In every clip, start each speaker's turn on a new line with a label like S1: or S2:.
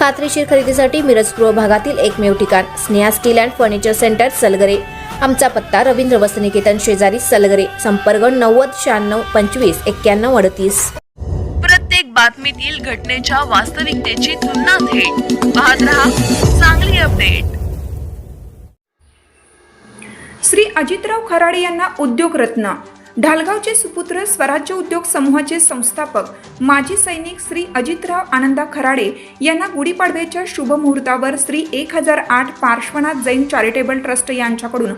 S1: खात्रीशीर खरेदीसाठी मिरज पूर्व भागातील एकमेव ठिकाण Sneha steel and furniture centre Salagare. आमचा पत्ता रवींद्र वसनिकेतन शेजारी सलगरे संपर्क नव्वद शहाण्णव पंचवीस एक्क्याण्णव अडतीस.
S2: प्रत्येक बातमीतील घटनेच्या वास्तविकतेची तुलना थेट. पाहत रहा चांगली अपडेट.
S3: श्री अजितराव खराडे यांना उद्योगरत्न. ढालगावचे सुपुत्र स्वराज्य उद्योग समूहाचे संस्थापक माजी सैनिक श्री अजितराव आनंदा खराडे यांना गुढीपाडव्याच्या शुभ मुहूर्तावर श्री एक हजार आठ पार्श्वनाथ जैन चॅरिटेबल ट्रस्ट यांच्याकडून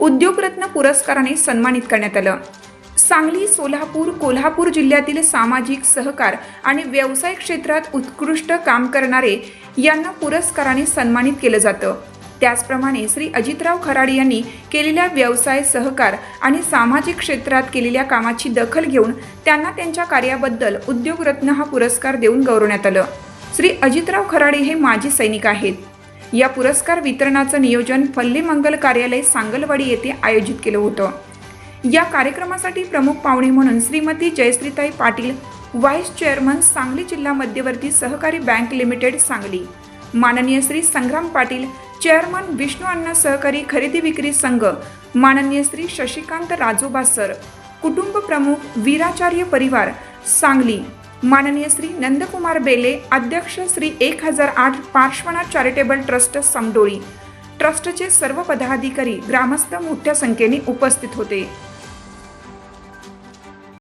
S3: उद्योगरत्न पुरस्काराने सन्मानित करण्यात आलं. सांगली सोलापूर कोल्हापूर जिल्ह्यातील सामाजिक सहकार आणि व्यवसाय क्षेत्रात उत्कृष्ट काम करणारे यांना पुरस्काराने सन्मानित केलं जातं. त्याचप्रमाणे श्री अजितराव खराडे यांनी केलेल्या व्यवसाय सहकार आणि सामाजिक क्षेत्रात केलेल्या कामाची दखल घेऊन त्यांना त्यांच्या कार्याबद्दल उद्योगरत्न हा पुरस्कार देऊन गौरवण्यात आलं. श्री अजितराव खराडे हे माजी सैनिक आहेत. या पुरस्कार वितरणाचं नियोजन फल्ले मंगल कार्यालय सांगलवाडी येथे आयोजित केलं होतं. या कार्यक्रमासाठी प्रमुख पाहुणे म्हणून श्रीमती जयश्रीताई पाटील व्हाईस चेअरमन सांगली जिल्हा मध्यवर्ती सहकारी बँक लिमिटेड सांगली. माननीय श्री संग्राम पाटील चेअरमन विष्णू अण्णा सहकारी खरेदी विक्री संघ माननीय श्री शशिकांत राजोबा सर कुटुंब प्रमुख वीराचार्य परिवार सांगली. माननीय श्री नंदकुमार बेले अध्यक्ष श्री एक हजार आठ पार्श्वनाथ चॅरिटेबल ट्रस्ट समडोळी. ट्रस्टचे सर्व पदाधिकारी ग्रामस्थ मोठ्या संख्येने उपस्थित होते.